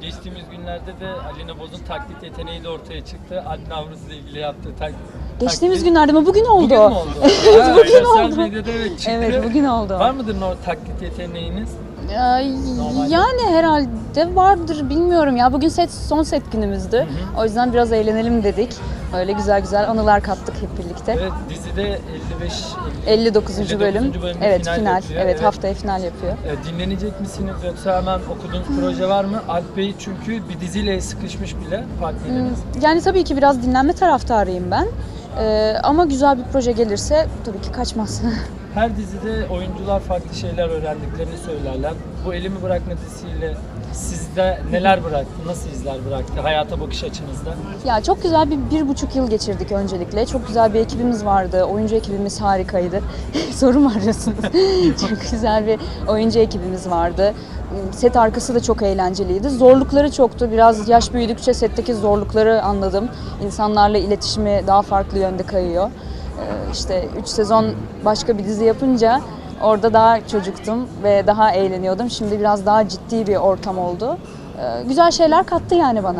Geçtiğimiz günlerde de Alina Boz'un taklit yeteneği de ortaya çıktı. Alp Navruz'la ilgili yaptığı tak Geçtiğimiz taklit- günlerde mi? Bugün oldu. Bugün mü oldu? Ha, bugün oldu. medyada evet çıktı. Evet, bugün oldu. Var mıdır o taklit yeteneğiniz? Normalde. yani herhalde vardır bilmiyorum ya. Bugün set son set günümüzdü. O yüzden biraz eğlenelim dedik. Öyle güzel güzel anılar kattık hep birlikte. Evet dizide 55 59. 59. bölüm. Evet final final. yapıyor, Evet, evet. haftaya final yapıyor. E, dinlenecek misiniz yoksa hemen okuduğunuz proje var mı? Alp Bey çünkü bir diziyle sıkışmış bile partneriniz. Yani tabii ki biraz dinlenme taraftarıyım ben. Ee, ama güzel bir proje gelirse tabii ki kaçmaz. Her dizide oyuncular farklı şeyler öğrendiklerini söylerler. Bu Elimi Bırakma dizisiyle sizde neler bıraktı? Nasıl izler bıraktı? Hayata bakış açınızda? Ya çok güzel bir bir buçuk yıl geçirdik öncelikle. Çok güzel bir ekibimiz vardı. Oyuncu ekibimiz harikaydı. Soru mu arıyorsunuz? çok güzel bir oyuncu ekibimiz vardı. Set arkası da çok eğlenceliydi. Zorlukları çoktu. Biraz yaş büyüdükçe setteki zorlukları anladım. İnsanlarla iletişimi daha farklı yönde kayıyor. Ee, İşte 3 sezon başka bir dizi yapınca orada daha çocuktum ve daha eğleniyordum. Şimdi biraz daha ciddi bir ortam oldu. Ee, Güzel şeyler kattı yani bana.